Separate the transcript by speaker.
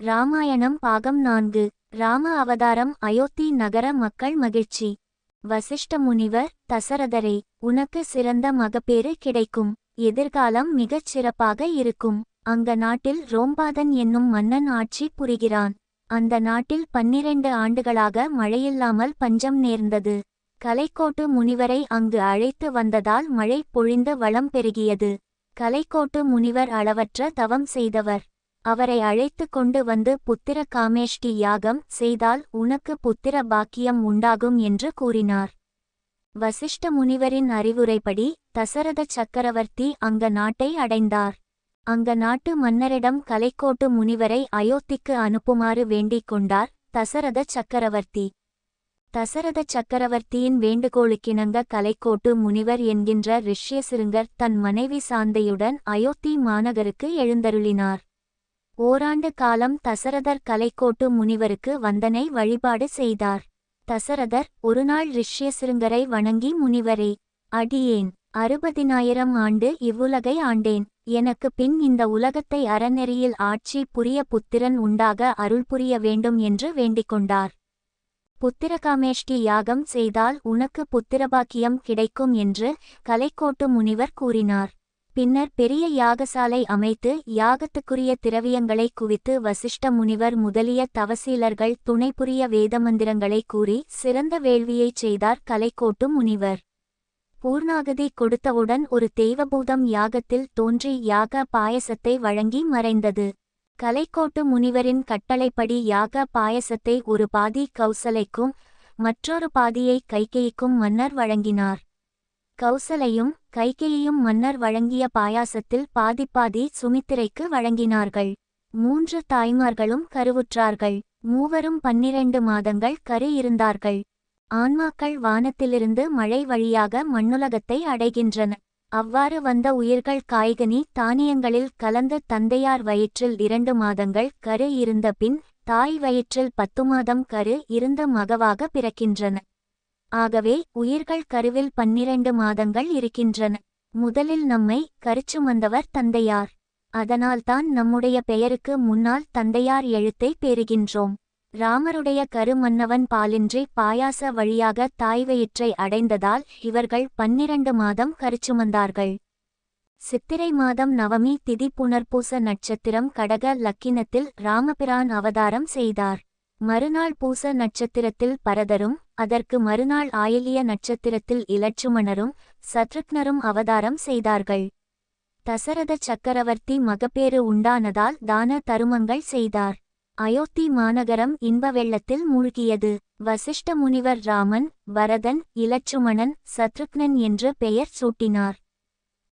Speaker 1: ராமாயணம் பாகம் நான்கு. ராம அவதாரம் அயோத்தி நகர மக்கள் மகிழ்ச்சி. வசிஷ்ட முனிவர் தசரதரே உனக்கு சிறந்த மகப்பேறு கிடைக்கும். எதிர்காலம் மிகச் சிறப்பாக இருக்கும். அங்க நாட்டில் ரோம்பாதன் என்னும் மன்னன் ஆட்சி புரிகிறான். அந்த நாட்டில் பன்னிரண்டு ஆண்டுகளாக மழையில்லாமல் பஞ்சம் நேர்ந்தது. கலைக்கோட்டு முனிவரை அங்கு அழைத்து வந்ததால் மழை பொழிந்து வளம் பெருகியது. கலைக்கோட்டு முனிவர் அளவற்ற தவம் செய்தவர். அவரை அழைத்து கொண்டு வந்து புத்திர காமேஷ்டி யாகம் செய்தால் உனக்கு புத்திர பாக்கியம் உண்டாகும் என்று கூறினார். வசிஷ்ட முனிவரின் அறிவுரைப்படி தசரத சக்கரவர்த்தி அங்க நாட்டை அடைந்தார். அங்க நாட்டு மன்னரிடம் கலைக்கோட்டு முனிவரை அயோத்திக்கு அனுப்புமாறு வேண்டிக் கொண்டார் தசரத சக்கரவர்த்தி. தசரத சக்கரவர்த்தியின் வேண்டுகோளுக்கிணங்க கலைக்கோட்டு முனிவர் என்கின்ற ரிஷ்யசிருங்கர் தன் மனைவி சாந்தையுடன் அயோத்தி மாநகருக்கு எழுந்தருளினார். ஓராண்டு காலம் தசரதர் கலைக்கோட்டு முனிவருக்கு வந்தனை வழிபாடு செய்தார். தசரதர் ஒருநாள் ரிஷ்யசிருங்கரை வணங்கி முனிவரே அடியேன் அறுபதினாயிரம் ஆண்டு இவ்வுலகை ஆண்டேன். எனக்கு பின் இந்த உலகத்தை அறநெறியில் ஆட்சி புரிய புத்திரன் உண்டாக அருள் புரிய வேண்டும் என்று வேண்டிக்கொண்டார். புத்திரகாமேஷ்டி யாகம் செய்தால் உனக்கு புத்திரபாக்கியம் கிடைக்கும் என்று கலைக்கோட்டு முனிவர் கூறினார். பின்னர் பெரிய யாகசாலை அமைத்து யாகத்துக்குரிய திரவியங்களை குவித்து வசிஷ்ட முனிவர் முதலிய தவசீலர்கள் துணைபுரிய வேதமந்திரங்களை கூறி சிறந்த வேள்வியைச் செய்தார் கலைக்கோட்டு முனிவர். பூர்ணாகதி கொடுத்தவுடன் ஒரு தெய்வபூதம் யாகத்தில் தோன்றி யாக பாயசத்தை வழங்கி மறைந்தது. கலைக்கோட்டு முனிவரின் கட்டளைப்படி யாக பாயசத்தை ஒரு பாதி கௌசலைக்கும் மற்றொரு பாதியை கைகேயிக்கும் மன்னர் வழங்கினார். கௌசலையும் கைகேயையும் மன்னர் வழங்கிய பாயாசத்தில் பாதிப்பாதி சுமித்திரைக்கு வழங்கினார்கள். மூன்று தாய்மார்களும் கருவுற்றார்கள். மூவரும் பன்னிரண்டு மாதங்கள் கரு இருந்தார்கள். ஆன்மாக்கள் வானத்திலிருந்து மழை வழியாக மண்ணுலகத்தை அடைகின்றன. அவ்வாறு வந்த உயிர்கள் காய்கனி தானியங்களில் கலந்து தந்தையார் வயிற்றில் இரண்டு மாதங்கள் கரு இருந்த பின் தாய் வயிற்றில் பத்து மாதம் கரு இருந்த மகவாக பிறக்கின்றன. ஆகவே உயிர்கள் கருவில் பன்னிரண்டு மாதங்கள் இருக்கின்றன. முதலில் நம்மை கருச்சுமந்தவர் தந்தையார். அதனால்தான் நம்முடைய பெயருக்கு முன்னால் தந்தையார் எழுத்தை பெறுகின்றோம். ராமருடைய கருமன்னவன் பாலின்றி பாயாச வழியாக தாய் வயிற்றை அடைந்ததால் இவர்கள் பன்னிரண்டு மாதம் கருச்சுமந்தார்கள். சித்திரை மாதம் நவமி திதி புனர்பூச நட்சத்திரம் கடக லக்கினத்தில் ராமபிரான் அவதாரம் செய்தார். மறுநாள் பூச நட்சத்திரத்தில் பரதரும் அதற்கு மறுநாள் ஆயிலிய நட்சத்திரத்தில் இலட்சுமணரும் சத்ருக்னரும் அவதாரம் செய்தார்கள். தசரத சக்கரவர்த்தி மகப்பேறு உண்டானதால் தான தருமங்கள் செய்தார். அயோத்தி மாநகரம் இன்ப வெள்ளத்தில் மூழ்கியது. வசிஷ்ட முனிவர் ராமன் வரதன் இலட்சுமணன் சத்ருக்னன் என்று பெயர் சூட்டினார்.